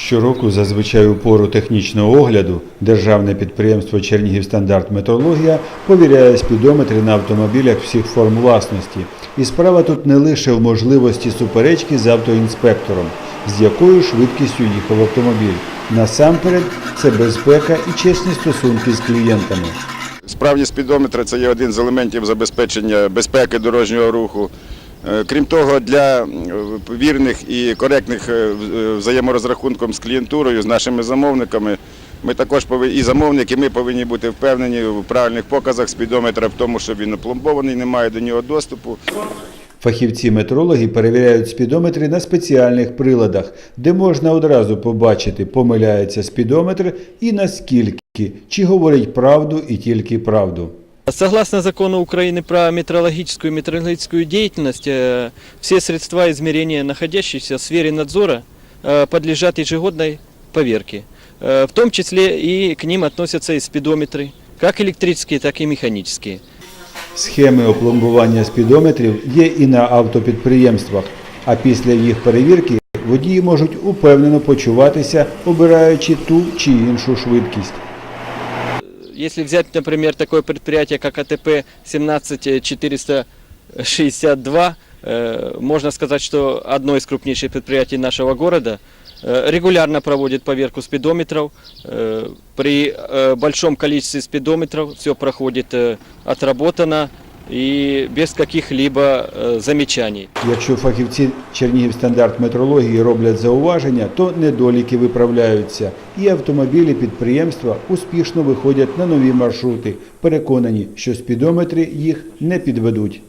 Щороку, зазвичай у пору технічного огляду, державне підприємство Чернігівстандарт Метрологія повіряє спідометри на автомобілях всіх форм власності. І справа тут не лише в можливості суперечки з автоінспектором, з якою швидкістю їхав автомобіль. Насамперед, це безпека і чесні стосунки з клієнтами. Справді спідометри це є один з елементів забезпечення безпеки дорожнього руху. Е, Крім того, для е, вірних і коректних е, взаєморозрахунком з клієнтурою, з нашими замовниками, ми також повинні, і замовники, ми повинні бути впевнені в правильних показах спідометра, в тому, що він опломбований, немає до нього доступу. Фахівці-метрологи перевіряють спідометри на спеціальних приладах, де можна одразу побачити, помиляється спідометр і наскільки, чи говорить правду і тільки правду. Согласно закону Украины про метрологическую и метрологическую деятельность, э, все средства измерения, находящиеся в сфере надзора, э, подлежат ежегодной поверке. Э, В том числе и к ним относятся и спидометры, как электрические, так и механические. Схеми опломбування спідометрів є і на автопідприємствах, а після їх перевірки водії можуть упевнено почуватися, обираючи ту чи іншу швидкість. Если взять, например, такое предприятие, как АТП 17462, э, можно сказать, что одно из крупнейших предприятий нашего города э, регулярно проводит поверку спидометров. Э, При э, большом количестве спидометров все проходит э, отработано и без каких-либо э, замечаний. Якщо фахівці Чернігівстандарт метрології роблять зауваження, то недоліки виправляються, і автомобілі підприємства успішно виходять на нові маршрути, переконані, що спідометри їх не підведуть.